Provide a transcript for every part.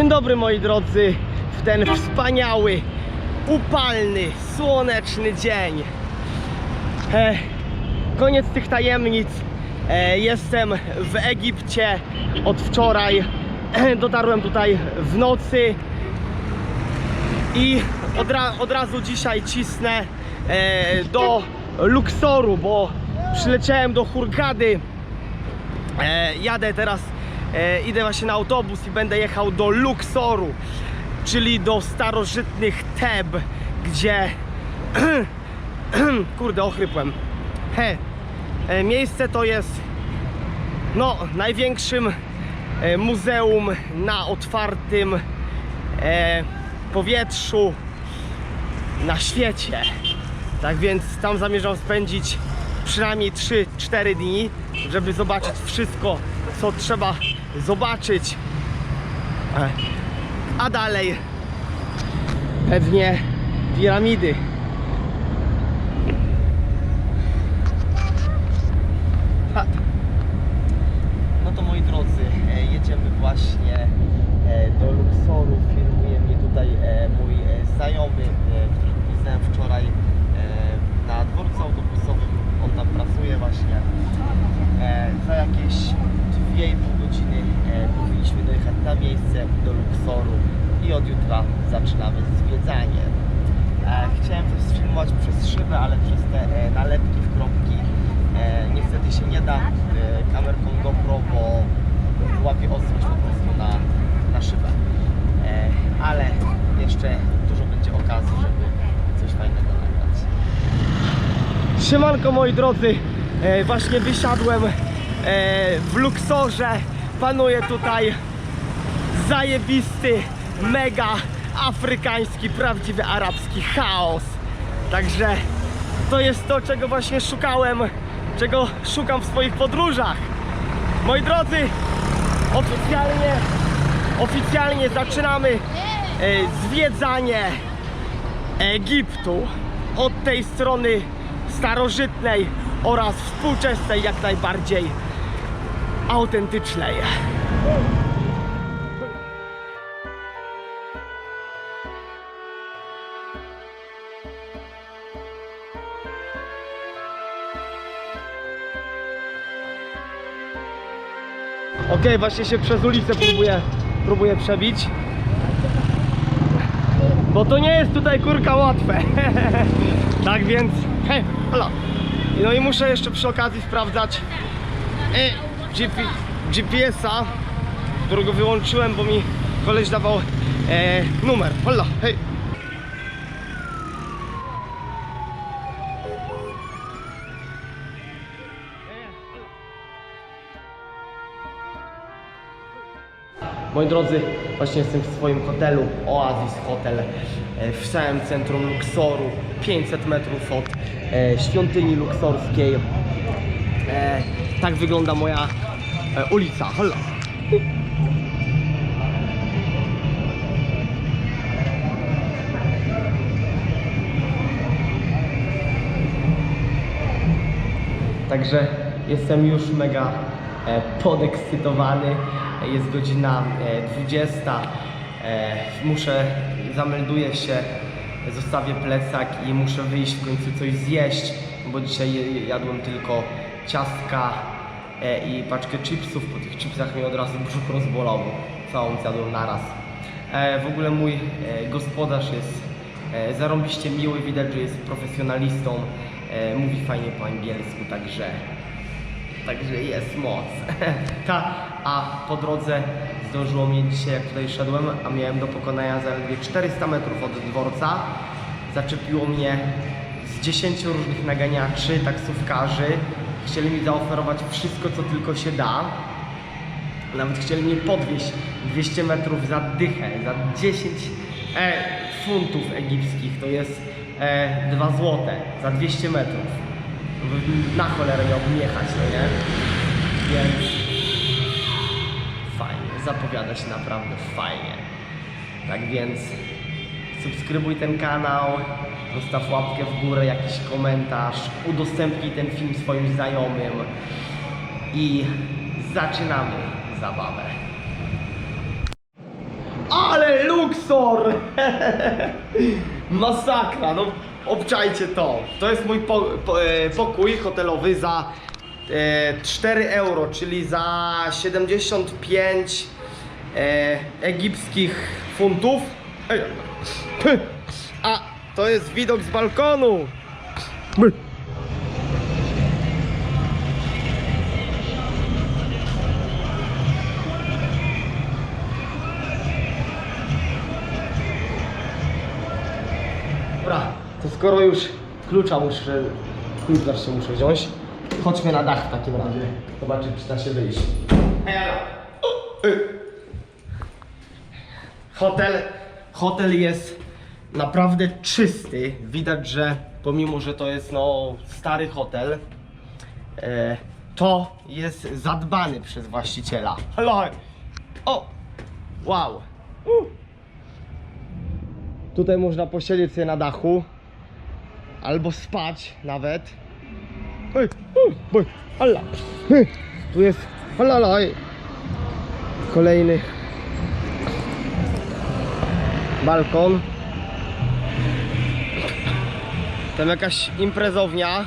Dzień dobry moi drodzy, w ten wspaniały, upalny, słoneczny dzień. E, koniec tych tajemnic. E, jestem w Egipcie od wczoraj. Dotarłem tutaj w nocy i od, ra od razu dzisiaj cisnę e, do Luksoru, bo przyleciałem do Hurgady. E, jadę teraz, e, idę właśnie na autobus i będę jechał do Luksoru, czyli do starożytnych Teb, gdzie kurde ochrypłem. He. E, miejsce to jest no największym e, muzeum na otwartym e, powietrzu na świecie. Tak więc tam zamierzam spędzić przynajmniej 3-4 dni, żeby zobaczyć wszystko, co trzeba zobaczyć. E, A dalej pewnie piramidy. Ha. No to moi drodzy, e, jedziemy właśnie e, do Luxoru. Filmuje mnie tutaj e, mój e, znajomy, e, którego poznałem wczoraj e, na dworcu autobusowym. On tam pracuje właśnie. E, Za jakieś 2,5 godziny e, powinniśmy dojechać na miejsce do Luxoru i od jutra zaczynamy zwiedzanie. E, Chciałem to sfilmować ale przez te e, nalepki w kropki e, niestety się nie da e, kamerką GoPro, bo łapie ostrość po prostu na, na szybę. Ale jeszcze dużo będzie okazji, żeby coś fajnego nagrać. Siemanko moi drodzy, właśnie wysiadłem w Luksorze. Panuje tutaj zajebisty, mega afrykański, prawdziwy arabski chaos. Także to jest to, czego właśnie szukałem, czego szukam w swoich podróżach. Moi drodzy, oficjalnie, oficjalnie zaczynamy e, zwiedzanie Egiptu od tej strony starożytnej oraz współczesnej, jak najbardziej autentycznej. Okej, właśnie się przez ulicę próbuję, próbuję przebić. Bo to nie jest tutaj kurka łatwe. tak więc, hej, hola. No i muszę jeszcze przy okazji sprawdzać e, GP, GPS-a, którego wyłączyłem, bo mi koleś dawał e, numer. Hola, hej. Moi drodzy, właśnie jestem w swoim hotelu Oasis Hotel e, w samym centrum Luxoru, 500 metrów od e, świątyni luksorskiej. E, tak wygląda moja ulica. Hola. Także jestem już mega podekscytowany. Jest godzina e, 20. E, muszę, zamelduję się, zostawię plecak i muszę wyjść w końcu coś zjeść, bo dzisiaj jadłem tylko ciastka e, i paczkę chipsów. Po tych chipsach mnie od razu brzuch rozbolał, bo całą zjadłem naraz. E, w ogóle mój e, gospodarz jest e, zarąbiście miły, widać, że jest profesjonalistą. E, mówi fajnie po angielsku, także Także jest moc. Ta, a po drodze zdążyło mnie dzisiaj, jak tutaj szedłem, a miałem do pokonania zaledwie 400 metrów od dworca. Zaczepiło mnie z 10 różnych naganiaczy, taksówkarzy. Chcieli mi zaoferować wszystko, co tylko się da. Nawet chcieli mnie podwieźć 200 metrów za dychę, za 10 e, funtów egipskich, to jest e, 2 złote za 200 metrów. Na cholerę miałbym jechać, no nie? Więc fajnie, zapowiada się naprawdę fajnie. Tak więc subskrybuj ten kanał, zostaw łapkę w górę, jakiś komentarz, udostępnij ten film swoim znajomym i zaczynamy zabawę. Ale Luxor! Masakra, no obczajcie to. To jest mój po, po, e, pokój hotelowy za e, 4 euro, czyli za 75 e, egipskich funtów. Ej, A to jest widok z balkonu. Skoro już klucza muszę, klucz zawsze muszę wziąć, chodźmy na dach w takim razie. Zobaczyć, czy da się wyjść. Hotel, hotel jest naprawdę czysty. Widać, że pomimo, że to jest no stary hotel, e, to jest zadbany przez właściciela. Hello. O! Wow! Tutaj można posiedzieć sobie na dachu. Albo spać nawet. Ej, Alla. Ej, Tu jest. Ej. Kolejny balkon. Tam jakaś imprezownia.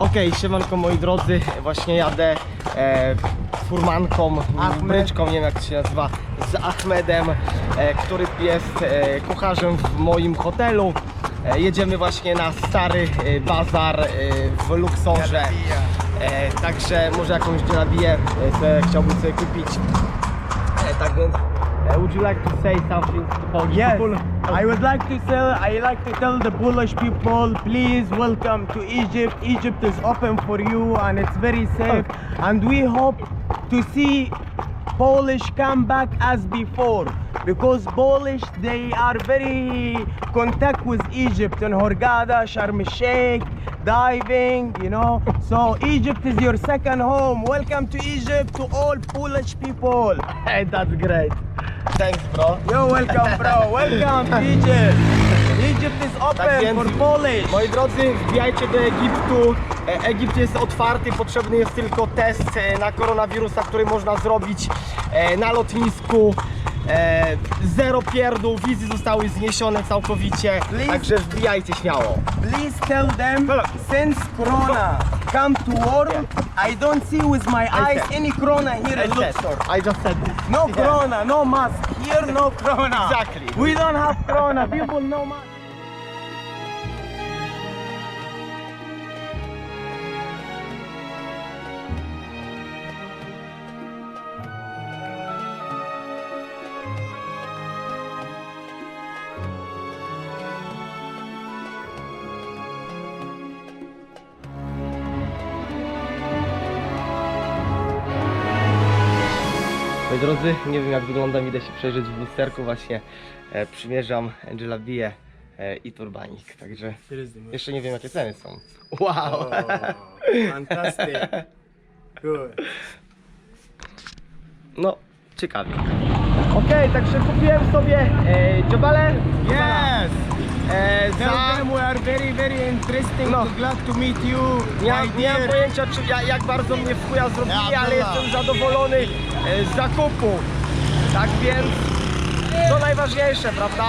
Okej, siemanko moi drodzy, właśnie jadę e, furmanką, bryczką, nie wiem jak to się nazywa, z Ahmedem, e, który jest e, kucharzem w moim hotelu. E, jedziemy właśnie na stary e, bazar e, w Luxorze. E, także może jakąś dżelabiję e, chciałbym sobie kupić. E, tak więc, e, would you like to say something to Polish Yes, people? I would like to tell I like to tell the Polish people, please welcome to Egypt. Egypt is open for you and it's very safe. And we hope to see Polish come back as before because Polish they are very contact with Egypt and Hurghada, Sharm el-Sheikh, diving, you know. So Egypt is your second home. Welcome to Egypt to all Polish people. Hey, that's great. Thanks bro. You're welcome, bro. Welcome to Egypt. Egypt is open Tak więc, for Polish. moi drodzy, wbijajcie do Egiptu. E, Egipt jest otwarty, potrzebny jest tylko test e, na koronawirusa, który można zrobić e, na lotnisku. E, Zero pierdół, wizy zostały zniesione całkowicie, Please. także wbijajcie śmiało. Please tell them since Corona come to world, I don't see with my eyes any Corona here I, in said, Luxor. I just said this. No Yeah. Corona, no mask. Here no Corona. Exactly. We don't have Corona. People no mask. Moi drodzy, nie wiem jak wyglądam, idę się przejrzeć w lusterku, właśnie e, przymierzam Angela Bie e, i turbanik, także jeszcze nie wiem jakie ceny są. Wow! fantastic. Good. No, ciekawie. Okej, także kupiłem sobie e, dziobale. Yes. E, Tell za... them we are very, very interesting. No. Glad to meet you. Nie, dear. pojęcia czy, ja- jak bardzo mnie w chuja zrobili, ale jestem zadowolony e, z zakupu. Tak więc to najważniejsze, prawda?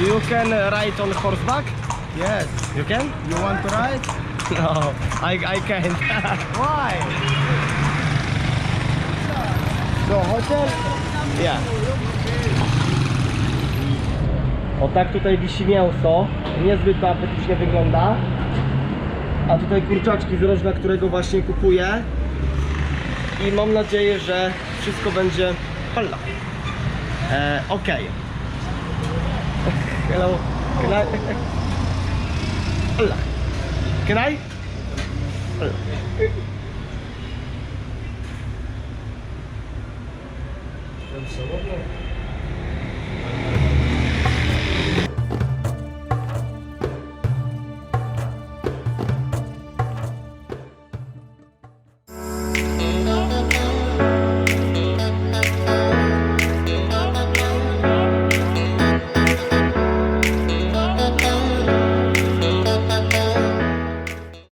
You can ride on horseback? Yes. You can? You want to ride? No, I, I can't. Why? So hotel Yeah. O tak tutaj wisi mięso. Niezbyt apetycznie wygląda. A tutaj kurczaczki z rożna, którego właśnie kupuję. I mam nadzieję, że wszystko będzie... Hola. E, Okej. Hello. Can I... Hola. Can I? Hola. Samotna?